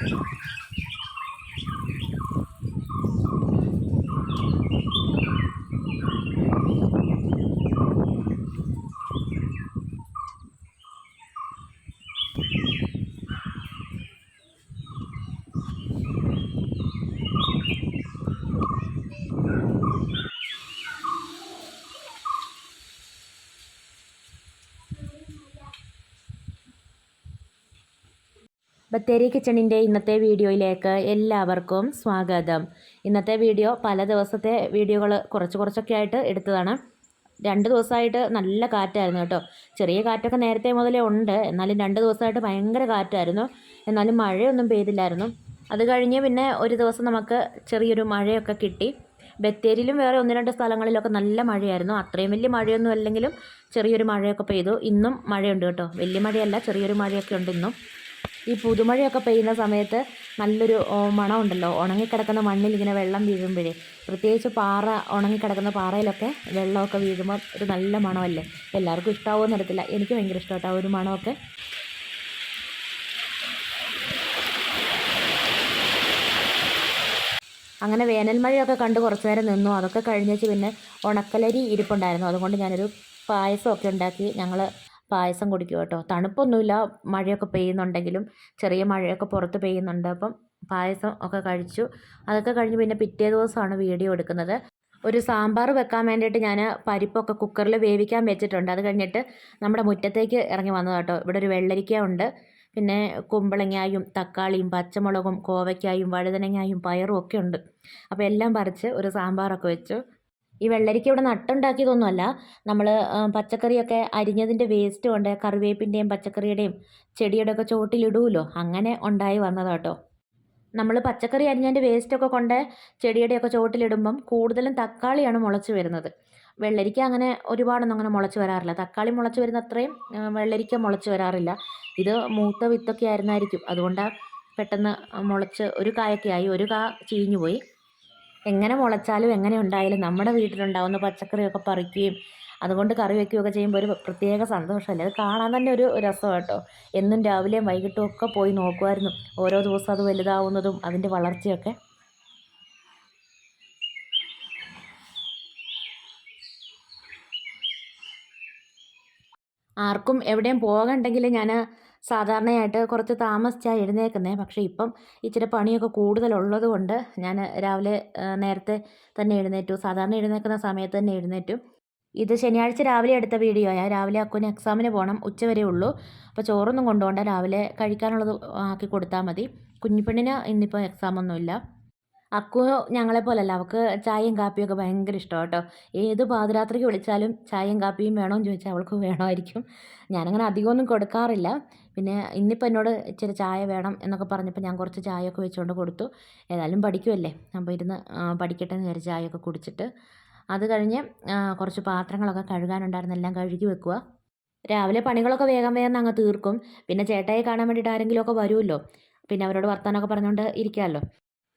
ああ。ബത്തേരി കിച്ചണിന്റെ ഇന്നത്തെ വീഡിയോയിലേക്ക് എല്ലാവർക്കും സ്വാഗതം. ഇന്നത്തെ വീഡിയോ പല ദിവസത്തെ വീഡിയോകൾ കുറച്ച് കുറച്ചൊക്കെ ആയിട്ട് എടുത്തതാണ്. രണ്ട് ദിവസമായിട്ട് നല്ല കാറ്റായിരുന്നു കേട്ടോ. ചെറിയ കാറ്റൊക്കെ നേരത്തെ മുതലേ ഉണ്ട്. എന്നാലും രണ്ട് ദിവസമായിട്ട് ഭയങ്കര കാറ്റായിരുന്നു. എന്നാലും മഴയൊന്നും പെയ്തില്ലായിരുന്നു. അത് കഴിഞ്ഞ് പിന്നെ ഒരു ദിവസം നമുക്ക് ചെറിയൊരു മഴയൊക്കെ കിട്ടി. ബത്തേരിയിലും വേറെ ഒന്ന് രണ്ട് സ്ഥലങ്ങളിലൊക്കെ നല്ല മഴയായിരുന്നു. അത്രയും വലിയ മഴയൊന്നും അല്ലെങ്കിലും ചെറിയൊരു മഴയൊക്കെ പെയ്തു. ഇന്നും മഴയുണ്ട് കേട്ടോ. വലിയ മഴയല്ല ചെറിയൊരു മഴയൊക്കെ ഉണ്ട് ഇന്നും. ഈ പുതുമഴയൊക്കെ പെയ്യുന്ന സമയത്ത് നല്ലൊരു മണമുണ്ടല്ലോ. ഉണങ്ങിക്കിടക്കുന്ന മണ്ണിൽ ഇങ്ങനെ വെള്ളം വീഴുമ്പോഴേ. പ്രത്യേകിച്ച് പാറ ഉണങ്ങിക്കിടക്കുന്ന പാറയിലൊക്കെ വെള്ളമൊക്കെ വീഴുമ്പോൾ ഒരു നല്ല മണമല്ലേ? എല്ലാവർക്കും ഇഷ്ടമാവുമെന്ന് അറിയത്തില്ല. എനിക്ക് ഭയങ്കര ഇഷ്ടമാട്ടോ ഒരു മണമൊക്കെ. അങ്ങനെ വേനൽമഴയൊക്കെ കണ്ട് കുറച്ച് നേരം നിന്നു. അതൊക്കെ കഴിഞ്ഞേച്ച് പിന്നെ ഉണക്കലരി ഇരിപ്പുണ്ടായിരുന്നു. അതുകൊണ്ട് ഞാനൊരു പായസമൊക്കെ ഉണ്ടാക്കി ഞങ്ങൾ പായസം കുടിക്കും കേട്ടോ. തണുപ്പൊന്നുമില്ല. മഴയൊക്കെ പെയ്യുന്നുണ്ടെങ്കിലും ചെറിയ മഴയൊക്കെ പുറത്ത് പെയ്യുന്നുണ്ട്. അപ്പം പായസം ഒക്കെ കഴിച്ചു. അതൊക്കെ കഴിഞ്ഞ് പിന്നെ പിറ്റേ ദിവസമാണ് വീഡിയോ എടുക്കുന്നത്. ഒരു സാമ്പാർ വെക്കാൻ വേണ്ടിയിട്ട് ഞാൻ പരിപ്പൊക്കെ കുക്കറിൽ വേവിക്കാൻ വെച്ചിട്ടുണ്ട്. അത് കഴിഞ്ഞിട്ട് നമ്മുടെ മുറ്റത്തേക്ക് ഇറങ്ങി വന്നത് കേട്ടോ. ഇവിടെ ഒരു വെള്ളരിക്ക ഉണ്ട്. പിന്നെ കുമ്പളങ്ങായും തക്കാളിയും പച്ചമുളകും കോവയ്ക്കായും വഴുതനങ്ങായും പയറും ഒക്കെ ഉണ്ട്. അപ്പോൾ എല്ലാം പറിച്ച് ഒരു സാമ്പാറൊക്കെ വെച്ചു. ഈ വെള്ളരിക്ക ഇവിടെ നട്ടുണ്ടാക്കിയതൊന്നുമല്ല. നമ്മൾ പച്ചക്കറിയൊക്കെ അരിഞ്ഞതിന്റെ വേസ്റ്റ് കൊണ്ട് കറിവേപ്പിന്റെയും പച്ചക്കറിയുടെയും ചെടിയുടെ ഒക്കെ ചോട്ടിലിടുമല്ലോ അങ്ങനെ ഉണ്ടായി വന്നത് കേട്ടോ. നമ്മൾ പച്ചക്കറി അരിഞ്ഞതിന്റെ വേസ്റ്റൊക്കെ കൊണ്ട് ചെടിയുടെയൊക്കെ ചോട്ടിലിടുമ്പം കൂടുതലും തക്കാളിയാണ് മുളച്ച് വരുന്നത്. വെള്ളരിക്ക അങ്ങനെ ഒരുപാടൊന്നും അങ്ങനെ മുളച്ച് വരാറില്ല. തക്കാളി മുളച്ച് വരുന്ന അത്രയും വെള്ളരിക്ക മുളച്ച് വരാറില്ല. ഇത് മൂത്ത വിത്തൊക്കെ ആയിരുന്നായിരിക്കും. അതുകൊണ്ടാണ് പെട്ടെന്ന് മുളച്ച് ഒരു കായൊക്കെ ആയി ഒരു കാ ചീഞ്ഞു പോയി എങ്ങനെ മുളച്ചാലും എങ്ങനെ ഉണ്ടായാലും നമ്മുടെ വീട്ടിലുണ്ടാവുന്ന പച്ചക്കറിയൊക്കെ പറിക്കുകയും അതുകൊണ്ട് കറി വയ്ക്കുകയൊക്കെ ചെയ്യുമ്പോൾ ഒരു പ്രത്യേക സന്തോഷമല്ലേ? അത് കാണാൻ തന്നെ ഒരു രസമാണ് കേട്ടോ. എന്നും രാവിലെയും വൈകിട്ടും ഒക്കെ പോയി നോക്കുമായിരുന്നു. ഓരോ ദിവസം അത് വലുതാവുന്നതും അതിന്റെ വളർച്ചയൊക്കെ. ആർക്കും എവിടെയും പോകണ്ടെങ്കിൽ ഞാൻ സാധാരണയായിട്ട് കുറച്ച് താമസിച്ചാണ് എഴുന്നേൽക്കുന്നത് പക്ഷേ ഇപ്പം ഇച്ചിരി പണിയൊക്കെ കൂടുതലുള്ളത് കൊണ്ട് ഞാൻ രാവിലെ നേരത്തെ തന്നെ എഴുന്നേറ്റു. സാധാരണ എഴുന്നേൽക്കുന്ന സമയത്ത് തന്നെ എഴുന്നേറ്റു. ഇത് ശനിയാഴ്ച രാവിലെ എടുത്ത വീഡിയോയാ രാവിലെ അക്കുന് എക്സാമിന് പോകണം ഉച്ചവരെ ഉള്ളൂ. അപ്പോൾ ചോറൊന്നും കൊണ്ടുപോകണ്ട. രാവിലെ കഴിക്കാനുള്ളത് ആക്കി കൊടുത്താൽ മതി. കുഞ്ഞിപ്പെണ്ണിന് ഇന്നിപ്പോൾ എക്സാമൊന്നുമില്ല. അക്കു ഞങ്ങളെ പോലല്ല അവൾക്ക് ചായയും കാപ്പിയൊക്കെ ഭയങ്കര ഇഷ്ടമാണ് കേട്ടോ ഏത് പാതിരാത്രിക്ക് വിളിച്ചാലും ചായയും കാപ്പിയും വേണമെന്ന് ചോദിച്ചാൽ അവൾക്ക് വേണമായിരിക്കും. ഞാനങ്ങനെ അധികമൊന്നും കൊടുക്കാറില്ല. പിന്നെ ഇന്നിപ്പോൾ എന്നോട് ഇച്ചിരി ചായ വേണം എന്നൊക്കെ പറഞ്ഞപ്പോൾ ഞാൻ കുറച്ച് ചായയൊക്കെ വെച്ചുകൊണ്ട് കൊടുത്തു. ഏതായാലും പഠിക്കുമല്ലേ അപ്പോൾ ഇരുന്ന് പഠിക്കട്ടെ എന്ന് വിചാരിച്ച് ചായയൊക്കെ കുടിച്ചിട്ട്. അത് കഴിഞ്ഞ് കുറച്ച് പാത്രങ്ങളൊക്കെ കഴുകാനുണ്ടായിരുന്നു എല്ലാം കഴുകി വെക്കുക രാവിലെ പണികളൊക്കെ വേഗം വേഗം അങ്ങ് തീർക്കും. പിന്നെ ചേട്ടായി കാണാൻ വേണ്ടിയിട്ട് ആരെങ്കിലുമൊക്കെ വരുമല്ലോ. പിന്നെ അവരോട് വർത്താനമൊക്കെ പറഞ്ഞുകൊണ്ട് ഇരിക്കാമല്ലോ.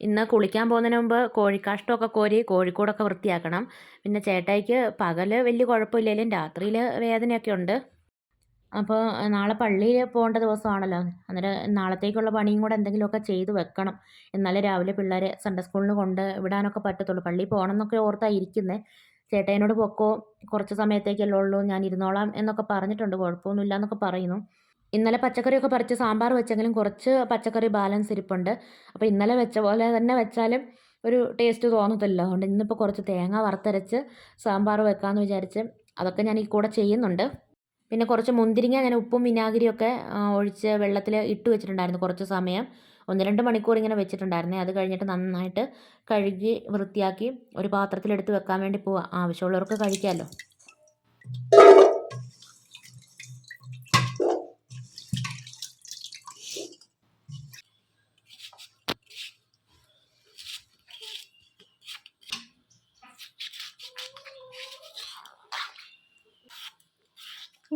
ഇന്ന് കുളിക്കാൻ പോകുന്നതിന് മുമ്പ് കോഴിക്കാഷ്ടമൊക്കെ കോരി കോഴിക്കൂടൊക്കെ വൃത്തിയാക്കണം. പിന്നെ ചേട്ടായിക്ക് പകൽ വലിയ കുഴപ്പമില്ലെങ്കിലും രാത്രിയിൽ വേദനയൊക്കെ ഉണ്ട്. അപ്പോൾ നാളെ പള്ളിയിൽ പോകേണ്ട ദിവസമാണല്ലോ. അന്നേരം നാളത്തേക്കുള്ള പണിയും കൂടെ എന്തെങ്കിലുമൊക്കെ ചെയ്ത് വെക്കണം. എന്നാലേ രാവിലെ പിള്ളേരെ സൺഡേ സ്കൂളിന് കൊണ്ട് വിടാനൊക്കെ പറ്റത്തുള്ളൂ. പള്ളിയിൽ പോകണം എന്നൊക്കെ ഓർത്താണ് ഇരിക്കുന്നത് ചേട്ടായിനോട് പൊക്കോ? കുറച്ച് സമയത്തേക്കല്ലേ ഉള്ളൂ. ഞാൻ ഇരുന്നോളാം എന്നൊക്കെ പറഞ്ഞിട്ടുണ്ട്. കുഴപ്പമൊന്നുമില്ല എന്നൊക്കെ പറയുന്നു. ഇന്നലെ പച്ചക്കറിയൊക്കെ പറിച്ച് സാമ്പാർ വെച്ചെങ്കിലും കുറച്ച് പച്ചക്കറി ബാലൻസ് ഇരിപ്പുണ്ട്. അപ്പോൾ ഇന്നലെ വെച്ച പോലെ തന്നെ വെച്ചാലും ഒരു ടേസ്റ്റ് തോന്നത്തില്ല. അതുകൊണ്ട് ഇന്നിപ്പോൾ കുറച്ച് തേങ്ങ വറുത്തരച്ച് സാമ്പാർ വെക്കാമെന്ന് വിചാരിച്ച് അതൊക്കെ ഞാൻ ഈ കൂടെ ചെയ്യുന്നുണ്ട്. പിന്നെ കുറച്ച് മുന്തിരിങ്ങ ഞാൻ ഉപ്പും വിനാഗിരിയൊക്കെ ഒഴിച്ച് വെള്ളത്തിൽ ഇട്ട് വെച്ചിട്ടുണ്ടായിരുന്നു കുറച്ച് സമയം. ഒന്ന് രണ്ട് മണിക്കൂർ ഇങ്ങനെ വെച്ചിട്ടുണ്ടായിരുന്നേ. അത് കഴിഞ്ഞിട്ട് നന്നായിട്ട് കഴുകി വൃത്തിയാക്കി ഒരു പാത്രത്തിലെടുത്ത് വെക്കാൻ വേണ്ടി പോവാം. ആവശ്യമുള്ളവർക്ക് കഴിക്കാമല്ലോ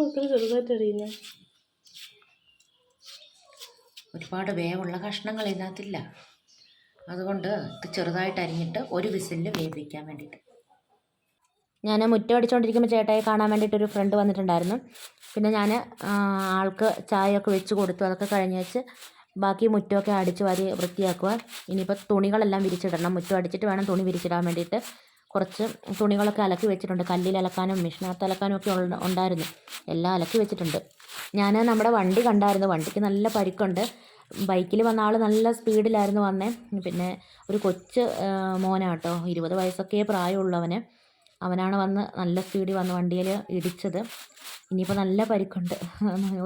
മക്കൾ ചെറുതായിട്ട് ഒരുപാട് വേവുള്ള കഷ്ണങ്ങൾ ഇതിനകത്തില്ല. അതുകൊണ്ട് ഇത് ചെറുതായിട്ട് അരിഞ്ഞിട്ട് ഒരു വിസിലിൽ വേവിക്കാൻ വേണ്ടിയിട്ട്. ഞാൻ മുറ്റം അടിച്ചുകൊണ്ടിരിക്കുമ്പോൾ ചേട്ടായി കാണാൻ വേണ്ടിയിട്ട് ഒരു ഫ്രണ്ട് വന്നിട്ടുണ്ടായിരുന്നു. പിന്നെ ഞാൻ ആൾക്ക് ചായയൊക്കെ വെച്ച് കൊടുത്തു അതൊക്കെ കഴിഞ്ഞ് വെച്ച് ബാക്കി മുറ്റമൊക്കെ അടിച്ച് വാരി വൃത്തിയാക്കുക ഇനിയിപ്പോൾ തുണികളെല്ലാം വിരിച്ചിടണം. മുറ്റം അടിച്ചിട്ട് വേണം തുണി വിരിച്ചിടാൻ വേണ്ടിയിട്ട്. കുറച്ച് തുണികളൊക്കെ അലക്കി വെച്ചിട്ടുണ്ട്. കല്ലിൽ അലക്കാനും മെഷീനകത്ത് അലക്കാനും ഒക്കെ ഉണ്ടായിരുന്നു. എല്ലാം അലക്കി വെച്ചിട്ടുണ്ട്. ഞാൻ നമ്മുടെ വണ്ടി കണ്ടായിരുന്നു. വണ്ടിക്ക് നല്ല പരിക്കുണ്ട്. ബൈക്കിൽ വന്ന ആൾ നല്ല സ്പീഡിലായിരുന്നു വന്നേ. പിന്നെ ഒരു കൊച്ച് മോനാട്ടോ ഇരുപത് വയസ്സൊക്കെ പ്രായമുള്ളവന്. അവനാണ് വന്ന് നല്ല സ്പീഡിൽ വന്ന് വണ്ടിയിൽ ഇടിച്ചത്. ഇനിയിപ്പോൾ നല്ല പരിക്കുണ്ട്.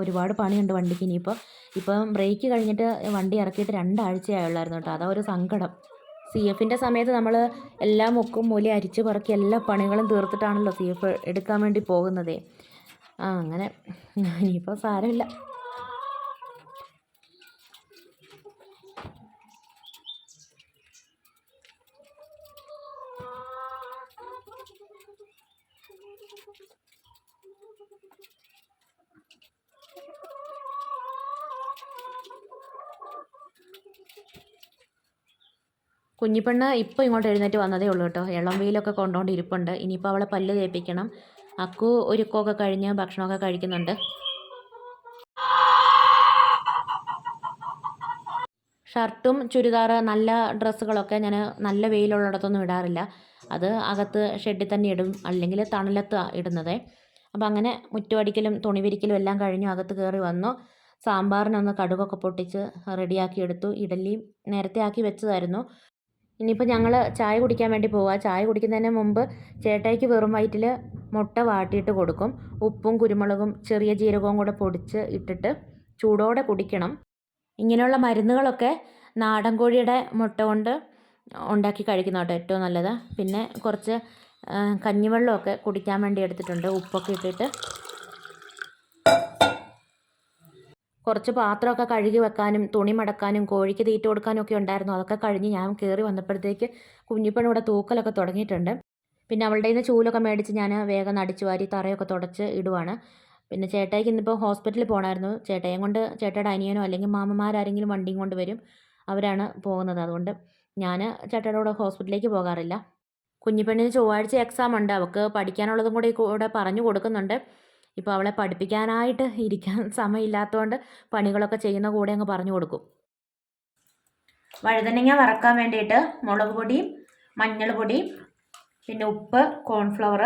ഒരുപാട് പണിയുണ്ട് വണ്ടിക്ക് ഇനിയിപ്പോൾ ഇപ്പം ബ്രേക്ക് കഴിഞ്ഞിട്ട് വണ്ടി ഇറക്കിയിട്ട് രണ്ടാഴ്ചയായുള്ളായിരുന്നു കേട്ടോ. അതാ ഒരു സങ്കടം. സി എഫിന്റെ സമയത്ത് നമ്മൾ എല്ലാ മുക്കും മൂലി അരിച്ച് പറക്കി എല്ലാ പണികളും തീർത്തിട്ടാണല്ലോ സി എഫ് എടുക്കാൻ വേണ്ടി പോകുന്നത്. ആ അങ്ങനെ. ഇനിയിപ്പോൾ സാരമില്ല. കുഞ്ഞിപ്പെണ്ണ് ഇപ്പോൾ ഇങ്ങോട്ട് എഴുന്നേറ്റ് വന്നതേ ഉള്ളൂ കേട്ടോ. ഇളം വെയിലൊക്കെ കൊണ്ടുകൊണ്ട് ഇരിപ്പുണ്ട് ഇനിയിപ്പോൾ അവളെ പല്ല് തേപ്പിക്കണം. അക്കു ഒരുക്കമൊക്കെ കഴിഞ്ഞ് ഭക്ഷണമൊക്കെ കഴിക്കുന്നുണ്ട്. ഷർട്ടും ചുരിദാർ നല്ല ഡ്രസ്സുകളൊക്കെ ഞാൻ നല്ല വെയിലുള്ളിടത്തൊന്നും ഇടാറില്ല. അത് അകത്ത് ഷെഡിൽ തന്നെ ഇടും. അല്ലെങ്കിൽ തണലത്ത് ഇടുന്നത്. അപ്പോൾ അങ്ങനെ മുറ്റുവടിക്കലും തുണി വിരിക്കലും എല്ലാം കഴിഞ്ഞു അകത്ത് കയറി വന്നു. സാമ്പാറിനൊന്ന് കടുകൊക്കെ പൊട്ടിച്ച് റെഡിയാക്കി എടുത്തു. ഇഡലിയും നേരത്തെ ആക്കി വെച്ചതായിരുന്നു. ഇനിയിപ്പോൾ ഞങ്ങൾ ചായ കുടിക്കാൻ വേണ്ടി പോവുക ചായ കുടിക്കുന്നതിന് മുമ്പ് ചേട്ടായിക്ക് വെറും വയറ്റിൽ മുട്ട വാട്ടിയിട്ട് കൊടുക്കും. ഉപ്പും കുരുമുളകും ചെറിയ ജീരകവും കൂടെ പൊടിച്ച് ഇട്ടിട്ട് ചൂടോടെ കുടിക്കണം. ഇങ്ങനെയുള്ള മരുന്നുകളൊക്കെ നാടൻ കോഴിയുടെ മുട്ട കൊണ്ട് ഉണ്ടാക്കി കഴിക്കുന്ന കേട്ടോ ഏറ്റവും നല്ലത്. പിന്നെ കുറച്ച് കഞ്ഞിവെള്ളമൊക്കെ കുടിക്കാൻ വേണ്ടി എടുത്തിട്ടുണ്ട്. ഉപ്പൊക്കെ ഇട്ടിട്ട് കുറച്ച് പാത്രമൊക്കെ കഴുകി വെക്കാനും തുണി മടക്കാനും കോഴിക്ക് തീറ്റ കൊടുക്കാനും ഒക്കെ ഉണ്ടായിരുന്നു. അതൊക്കെ കഴിഞ്ഞ് ഞാൻ കയറി വന്നപ്പോഴത്തേക്ക് കുഞ്ഞിപ്പണി ഇവിടെ തൂക്കലൊക്കെ തുടങ്ങിയിട്ടുണ്ട്. പിന്നെ അവളുടെ നിന്ന് ചൂലൊക്കെ മേടിച്ച് ഞാൻ വേഗം അടിച്ചു വാരി തറയൊക്കെ തുടച്ച് ഇടുവാണ്. പിന്നെ ചേട്ടായിക്ക് ഇന്നിപ്പോൾ ഹോസ്പിറ്റലിൽ പോകണമായിരുന്നു. ചേട്ടയും കൊണ്ട് ചേട്ടയുടെ അനിയനോ അല്ലെങ്കിൽ മാമന്മാരാരെങ്കിലും വണ്ടിയും കൊണ്ട് വരും. അവരാണ് പോകുന്നത്. അതുകൊണ്ട് ഞാൻ ചേട്ടയുടെ കൂടെ ഹോസ്പിറ്റലിലേക്ക് പോകാറില്ല. കുഞ്ഞിപ്പെണ്ണിന് ചൊവ്വാഴ്ച എക്സാം ഉണ്ട്. അവൾക്ക് പഠിക്കാനുള്ളതും കൂടി കൂടെ പറഞ്ഞു കൊടുക്കുന്നുണ്ട്. ഇപ്പോൾ അവളെ പഠിപ്പിക്കാനായിട്ട് ഇരിക്കാൻ സമയമില്ലാത്തതുകൊണ്ട് പണികളൊക്കെ ചെയ്യുന്ന കൂടെ അങ്ങ് പറഞ്ഞു കൊടുക്കും. വഴുതനങ്ങ വറക്കാൻ വേണ്ടിയിട്ട് മുളക് പൊടി മഞ്ഞൾ പൊടി പിന്നെ ഉപ്പ് കോൺഫ്ലവർ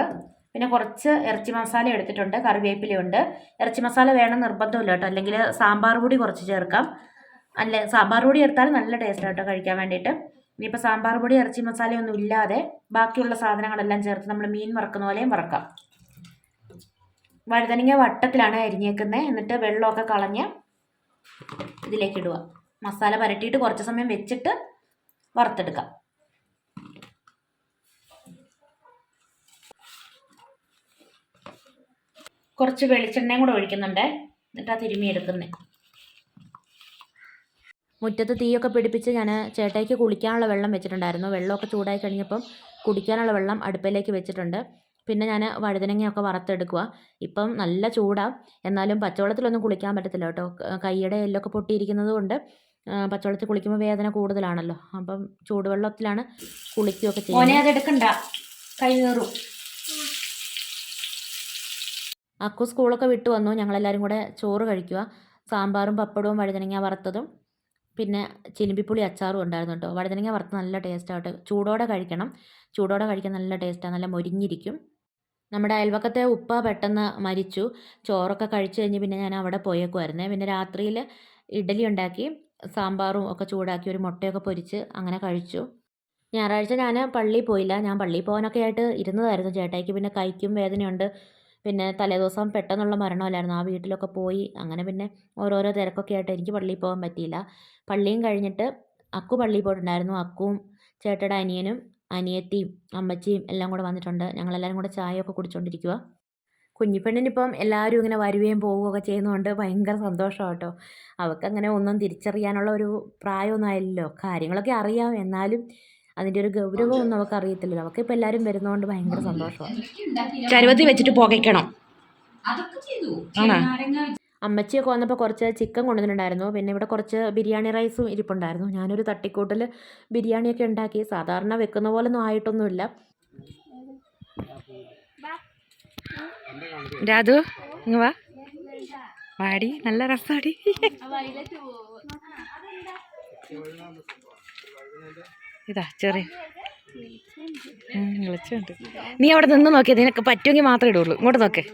പിന്നെ കുറച്ച് ഇറച്ചി മസാല എടുത്തിട്ടുണ്ട് കറിവേപ്പിലയുണ്ട് ഇറച്ചി മസാല വേണം നിർബന്ധമില്ല കേട്ടോ. അല്ലെങ്കിൽ സാമ്പാർ പൊടി കുറച്ച് ചേർക്കാം. അല്ല സാമ്പാർ പൊടി ചേർത്താൽ നല്ല ടേസ്റ്റ് കേട്ടോ കഴിക്കാൻ വേണ്ടിയിട്ട്. ഇനിയിപ്പോൾ സാമ്പാർ പൊടി ഇറച്ചി മസാലയൊന്നും ഇല്ലാതെ ബാക്കിയുള്ള സാധനങ്ങളെല്ലാം ചേർത്ത് നമ്മൾ മീൻ വറക്കുന്ന പോലെയും വറക്കാം. വഴുതനങ്ങ വട്ടത്തിലാണ് അരിഞ്ഞേക്കുന്നത് എന്നിട്ട് വെള്ളമൊക്കെ കളഞ്ഞ് ഇതിലേക്ക് ഇടുക മസാല പരട്ടിയിട്ട് കുറച്ച് സമയം വെച്ചിട്ട് വറുത്തെടുക്കാം. കുറച്ച് വെളിച്ചെണ്ണയും കൂടെ ഒഴിക്കുന്നുണ്ട്. എന്നിട്ട് ആ തിരുമ്മി എടുക്കുന്നത് മുറ്റത്ത് തീയൊക്കെ പിടിപ്പിച്ച് ഞാൻ ചേട്ടായിക്ക് കുളിക്കാനുള്ള വെള്ളം വെച്ചിട്ടുണ്ടായിരുന്നു. വെള്ളമൊക്കെ ചൂടായി കഴിഞ്ഞപ്പം കുടിക്കാനുള്ള വെള്ളം അടുപ്പിലേക്ക് വെച്ചിട്ടുണ്ട്. പിന്നെ ഞാൻ വഴുതനങ്ങയൊക്കെ വറുത്തെടുക്കുക ഇപ്പം നല്ല ചൂടാണ് എന്നാലും പച്ചവെള്ളത്തിലൊന്നും കുളിക്കാൻ പറ്റത്തില്ല കേട്ടോ. കൈയുടെ എല്ലൊക്കെ പൊട്ടിയിരിക്കുന്നത് കൊണ്ട് പച്ചവെള്ളത്തിൽ കുളിക്കുമ്പോൾ വേദന കൂടുതലാണല്ലോ. അപ്പം ചൂടുവെള്ളത്തിലാണ് കുളിക്കുകയൊക്കെ ചെയ്യുന്നത്. കൈ കയറും അക്കു സ്കൂളൊക്കെ വിട്ടു വന്നു. ഞങ്ങളെല്ലാവരും കൂടെ ചോറ് കഴിക്കുക സാമ്പാറും പപ്പടവും വഴുതനങ്ങ വറുത്തതും. പിന്നെ ചിലിമ്പിപ്പുളി അച്ചാറും ഉണ്ടായിരുന്നു കേട്ടോ. വഴുതനങ്ങ വറുത്ത് നല്ല ടേസ്റ്റായിട്ട് ചൂടോടെ കഴിക്കണം. ചൂടോടെ കഴിക്കാൻ നല്ല ടേസ്റ്റാണ് നല്ല മൊരിഞ്ഞിരിക്കും. നമ്മുടെ അയൽവക്കത്തെ ഉപ്പ പെട്ടെന്ന് മരിച്ചു. ചോറൊക്കെ കഴിച്ചു കഴിഞ്ഞ് പിന്നെ ഞാൻ അവിടെ പോയേക്കുമായിരുന്നേ പിന്നെ രാത്രിയിൽ ഇഡലി ഉണ്ടാക്കി സാമ്പാറും ഒക്കെ ചൂടാക്കി ഒരു മുട്ടയൊക്കെ പൊരിച്ച് അങ്ങനെ കഴിച്ചു. ഞായറാഴ്ച ഞാൻ പള്ളിയിൽ പോയില്ല. ഞാൻ പള്ളിയിൽ പോകാനൊക്കെ ആയിട്ട് ഇരുന്നതായിരുന്നു ചേട്ടായിക്ക്. പിന്നെ കൈക്കും വേദനയുണ്ട്. പിന്നെ തലേദിവസം പെട്ടെന്നുള്ള മരണമല്ലായിരുന്നു. ആ വീട്ടിലൊക്കെ പോയി അങ്ങനെ പിന്നെ ഓരോരോ തിരക്കൊക്കെ ആയിട്ട് എനിക്ക് പള്ളിയിൽ പോകാൻ പറ്റിയില്ല. പള്ളിയും കഴിഞ്ഞിട്ട് അക്കു പള്ളിയിൽ പോയിട്ടുണ്ടായിരുന്നു. അക്കുവും ചേട്ടയുടെ അനിയനും അനിയത്തിയും അമ്മച്ചിയും എല്ലാം കൂടെ വന്നിട്ടുണ്ട്. ഞങ്ങളെല്ലാവരും കൂടെ ചായയൊക്കെ കുടിച്ചുകൊണ്ടിരിക്കുക കുഞ്ഞിപ്പെണ്ണിനിപ്പം എല്ലാവരും ഇങ്ങനെ വരുകയും പോവുകയൊക്കെ ചെയ്യുന്നതുകൊണ്ട് ഭയങ്കര സന്തോഷമാണ് കേട്ടോ അവൾക്കങ്ങനെ ഒന്നും തിരിച്ചറിയാനുള്ള ഒരു പ്രായമൊന്നും ആയില്ലല്ലോ. കാര്യങ്ങളൊക്കെ അറിയാം. എന്നാലും അതിന്റെ ഒരു ഗൗരവമൊന്നും അവൾക്ക് അറിയത്തില്ലല്ലോ അവൾക്ക് ഇപ്പം എല്ലാവരും വരുന്നതുകൊണ്ട് ഭയങ്കര സന്തോഷമാണ് ചരുവത്തിൽ വെച്ചിട്ട് പോകണം അതൊക്കെ ചെയ്തു. അമ്മച്ചിയൊക്കെ വന്നപ്പോൾ കുറച്ച് ചിക്കൻ കൊണ്ടുവന്നിട്ടുണ്ടായിരുന്നു. പിന്നെ ഇവിടെ കുറച്ച് ബിരിയാണി റൈസും ഇരിപ്പുണ്ടായിരുന്നു. ഞാനൊരു തട്ടിക്കൂട്ടിൽ ബിരിയാണിയൊക്കെ ഉണ്ടാക്കി. സാധാരണ വെക്കുന്ന പോലൊന്നും ആയിട്ടൊന്നുമില്ല. രാധു ഇങ്ങ് വാ. വാടി നല്ല രസാടി. ഇതാ ചെറിയ. നീ അവിടെ നിന്ന് നോക്കിയത് നിനക്ക് പറ്റുമെങ്കിൽ മാത്രമേ ഇടുള്ളൂ. ഇങ്ങോട്ട് നോക്കേ.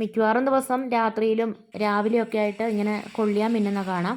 മിക്കവാറും ദിവസം രാത്രിയിലും രാവിലെയൊക്കെ ആയിട്ട് ഇങ്ങനെ കൊള്ളിയാൻ മിന്നുന്ന കാണാം.